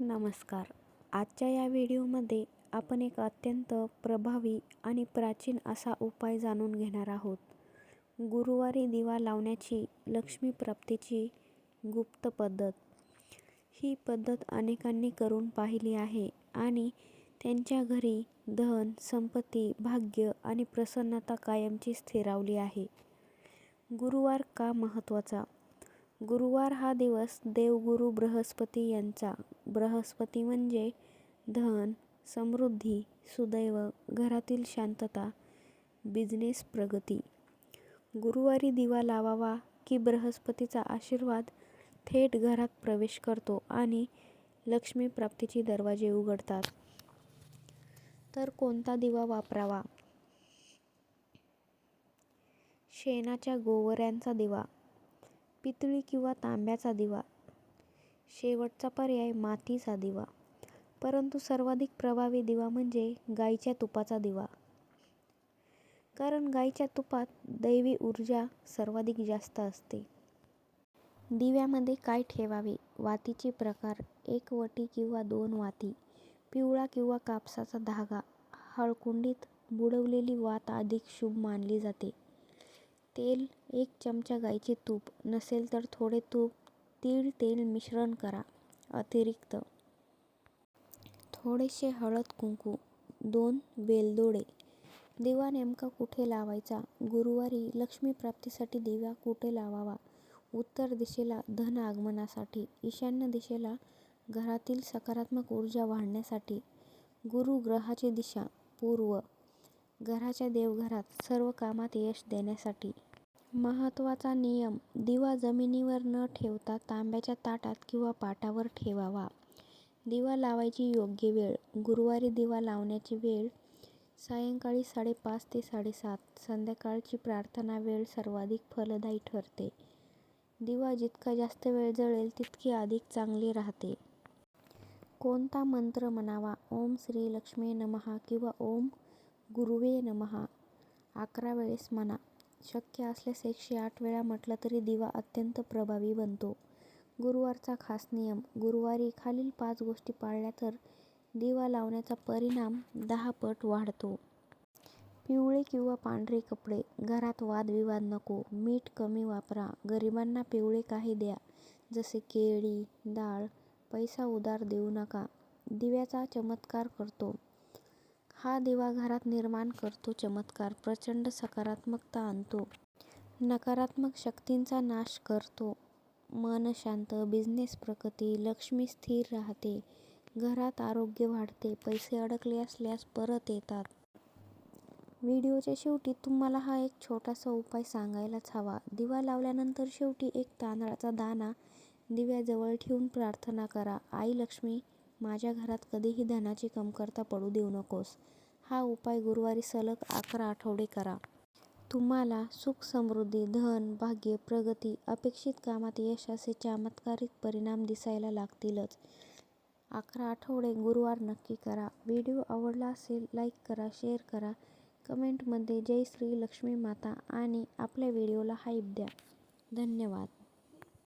नमस्कार. आजच्या या व्हिडिओमध्ये आपण एक अत्यंत प्रभावी आणि प्राचीन असा उपाय जाणून घेणार आहोत. गुरुवारी दिवा लावण्याची लक्ष्मी प्राप्तीची गुप्त पद्धत. ही पद्धत अनेकांनी करून पाहिली आहे आणि त्यांच्या घरी धन संपत्ती भाग्य आणि प्रसन्नता कायमची स्थिरावली आहे. गुरुवार का महत्त्वाचा? गुरुवार हा दिवस देवगुरु बृहस्पती यांचा. बृहस्पती म्हणजे धन समृद्धी सुदैव घरातील शांतता बिझनेस प्रगती. गुरुवारी दिवा लावावा की बृहस्पतीचा आशीर्वाद थेट घरात प्रवेश करतो आणि लक्ष्मीप्राप्तीची दरवाजे उघडतात. तर कोणता दिवा वापरावा? शेणाच्या गोवऱ्यांचा दिवा. पितळी किंवा तांब्याचा दिवा. शेवटचा पर्याय मातीचा दिवा. परंतु सर्वाधिक प्रभावी दिवा म्हणजे गाईच्या तुपाचा दिवा. कारण गाईच्या तुपात दैवी ऊर्जा सर्वाधिक जास्त असते. दिव्यामध्ये काय ठेवावे? वातीचे प्रकार एक वटी किंवा दोन वाती पिवळा किंवा कापसाचा धागा. हळकुंडीत बुडवलेली वात अधिक शुभ मानली जाते. तेल एक चमचा गाईचे तूप. नसेल तर थोडे तूप. तीळ तेल मिश्रण करा. अतिरिक्त थोडेसे हळद कुंकू दोन वेलदोडे. दिवा नेमका कुठे लावायचा? गुरुवारी लक्ष्मी प्राप्तीसाठी दिवा कुठे लावावा? उत्तर दिशेला धन आगमनासाठी ईशान्य दिशेला घरातील सकारात्मक ऊर्जा वाढण्यासाठी. गुरु ग्रहाची दिशा पूर्व. घराच्या देवघरात सर्व कामात यश देण्यासाठी. महत्त्वाचा नियम दिवा जमिनीवर न ठेवता तांब्याच्या ताटात किंवा पाटावर ठेवावा. दिवा लावायची योग्य वेळ गुरुवारी दिवा लावण्याची वेळ सायंकाळी साडेपाच ते साडेसात संध्याकाळची प्रार्थना वेळ सर्वाधिक फलदायी ठरते. दिवा जितका जास्त वेळ जळेल तितके अधिक चांगले राहते. कोणता मंत्र म्हणावा? ओम श्री लक्ष्मी नमः किंवा ओम गुरुवे नमः? अकरा वेळेस म्हणा. शक्य असल्यास एकशे आठ वेळा म्हटलं तरी दिवा अत्यंत प्रभावी बनतो. गुरुवारचा खास नियम गुरुवारी खालील पाच गोष्टी पाळल्या तर दिवा लावण्याचा परिणाम दहा पट वाढतो. पिवळे किंवा पांढरे कपडे घरात वादविवाद नको मीठ कमी वापरा गरिबांना पिवळे काही द्या जसे केळी डाळ पैसा उधार देऊ नका दिव्याचा चमत्कार करतो. हा दिवा घरात निर्माण करतो चमत्कार प्रचंड सकारात्मकता आणतो. नकारात्मक शक्तींचा नाश करतो. मन शांत बिझनेस प्रगती लक्ष्मी स्थिर राहते. घरात आरोग्य वाढते पैसे अडकले असल्यास परत येतात. व्हिडिओच्या शेवटी तुम्हाला हा एक छोटासा उपाय सांगायलाच हवा. दिवा लावल्यानंतर शेवटी एक तांदळाचा दाणा दिव्याजवळ ठेवून प्रार्थना करा. आई लक्ष्मी माझ्या घरात कधीही धनाची कमतरता पडू देऊ नकोस. हा उपाय गुरुवारी सलग अकरा आठवडे करा. तुम्हाला सुख समृद्धी धन भाग्य प्रगती अपेक्षित कामात यश असे चमत्कारिक परिणाम दिसायला लागतीलच. अकरा आठवडे गुरुवार नक्की करा. व्हिडिओ आवडला असेल लाईक करा शेअर करा. कमेंटमध्ये जय श्री लक्ष्मी माता आणि आपल्या व्हिडिओला हाईप द्या. धन्यवाद.